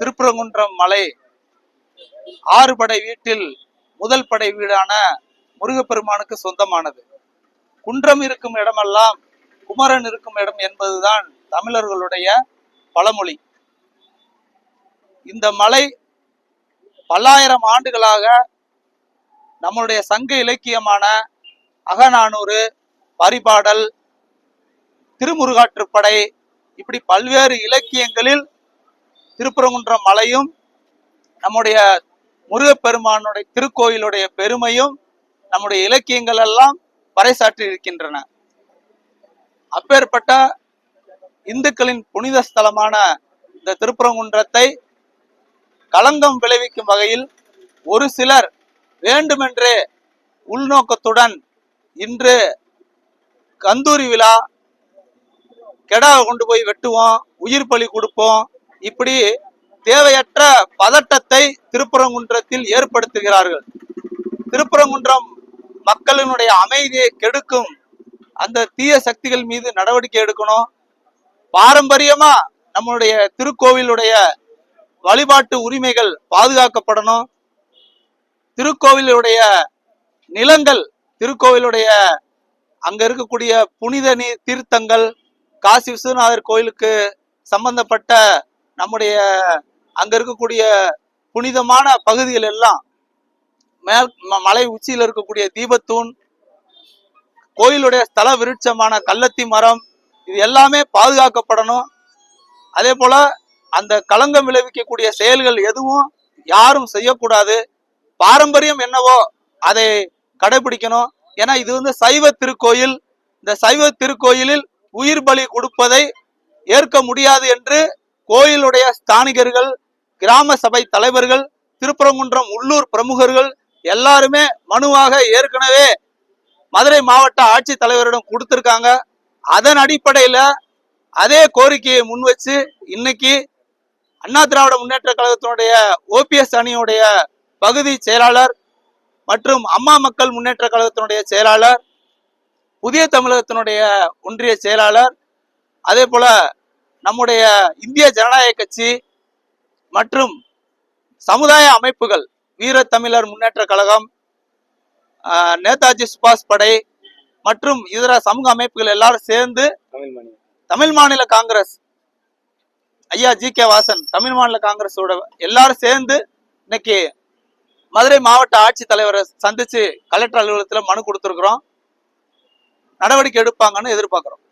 திருப்புறங்குன்றம் மலை ஆறு படை வீட்டில் முதல் படை வீடான முருகப்பெருமானுக்கு சொந்தமானது. குன்றம் இருக்கும் இடமெல்லாம் குமரன் இருக்கும் இடம் என்பதுதான் தமிழர்களுடைய பழமொழி. இந்த மலை பல்லாயிரம் ஆண்டுகளாக நம்மளுடைய சங்க இலக்கியமான அகநானூறு பரிபாடல் திருமுருகாற்றுப்படை இப்படி பல்வேறு இலக்கியங்களில் திருப்பரங்குன்றம் மலையும் நம்முடைய முருகப்பெருமானுடைய திருக்கோயிலுடைய பெருமையும் நம்முடைய இலக்கியங்கள் எல்லாம் பறைசாற்றி இருக்கின்றன. அப்பேற்பட்ட இந்துக்களின் புனித ஸ்தலமான இந்த திருப்பரங்குன்றத்தை களங்கம் விளைவிக்கும் வகையில் ஒரு சிலர் வேண்டுமென்றே உள்நோக்கத்துடன் இன்று கந்தூரி விழா கெடாவை கொண்டு போய் வெட்டுவோம் உயிர் பலி கொடுப்போம் இப்படி தேவையற்ற பதட்டத்தை திருப்பரங்குன்றத்தில் ஏற்படுத்துகிறார்கள். திருப்பரங்குன்றம் மக்களினுடைய அமைதியை கெடுக்கும் அந்த தீய சக்திகள் மீது நடவடிக்கை எடுக்கணும். பாரம்பரியமா நம்மளுடைய திருக்கோவிலுடைய வழிபாட்டு உரிமைகள் பாதுகாக்கப்படணும். திருக்கோவிலுடைய நிலங்கள் திருக்கோவிலுடைய அங்க இருக்கக்கூடிய புனித நீர் தீர்த்தங்கள் காசி விஸ்வநாதர் கோயிலுக்கு சம்பந்தப்பட்ட நம்முடைய அங்க இருக்கக்கூடிய புனிதமான பகுதிகள் எல்லாம் மேல் ம- மலை உச்சியில் இருக்கக்கூடிய தீபத்தூண் கோயிலுடைய ஸ்தல விருட்சமான கள்ளத்தி மரம் இது எல்லாமே பாதுகாக்கப்படணும். அதே போல அந்த களங்கம் விளைவிக்கக்கூடிய செயல்கள் எதுவும் யாரும் செய்யக்கூடாது. பாரம்பரியம் என்னவோ அதை கடைபிடிக்கணும். ஏன்னா இது வந்து சைவ திருக்கோயில். இந்த சைவ திருக்கோயிலில் உயிர் பலி கொடுப்பதை ஏற்க முடியாது என்று கோயிலுடைய ஸ்தானிகர்கள் கிராம சபை தலைவர்கள் திருப்பரங்குன்றம் உள்ளூர் பிரமுகர்கள் எல்லாருமே மனுவாக ஏற்கனவே மதுரை மாவட்ட ஆட்சித்தலைவரிடம் தலைவரிடம் அதன் அடிப்படையில் அதே கோரிக்கையை முன் வச்சு இன்னைக்கு அண்ணா திராவிட முன்னேற்ற கழகத்தினுடைய ஓபிஎஸ் அணியுடைய பகுதி செயலாளர் மற்றும் அம்மா மக்கள் முன்னேற்ற கழகத்தினுடைய செயலாளர் புதிய தமிழகத்தினுடைய ஒன்றிய செயலாளர் அதே போல நம்முடைய இந்திய ஜனநாயக கட்சி மற்றும் சமுதாய அமைப்புகள் வீரத்தமிழர் முன்னேற்ற கழகம் நேதாஜி சுபாஷ் படை மற்றும் இதர சமூக அமைப்புகள் எல்லாரும் சேர்ந்து தமிழ் மாநில காங்கிரஸ் ஐயா ஜி கே வாசன் தமிழ் மாநில காங்கிரஸோட எல்லாரும் சேர்ந்து இன்னைக்கு மதுரை மாவட்ட ஆட்சித்தலைவரை சந்திச்சு கலெக்டர் அலுவலகத்துல மனு கொடுத்துருக்குறோம். நடவடிக்கை எடுப்பாங்கன்னு எதிர்பார்க்கிறோம்.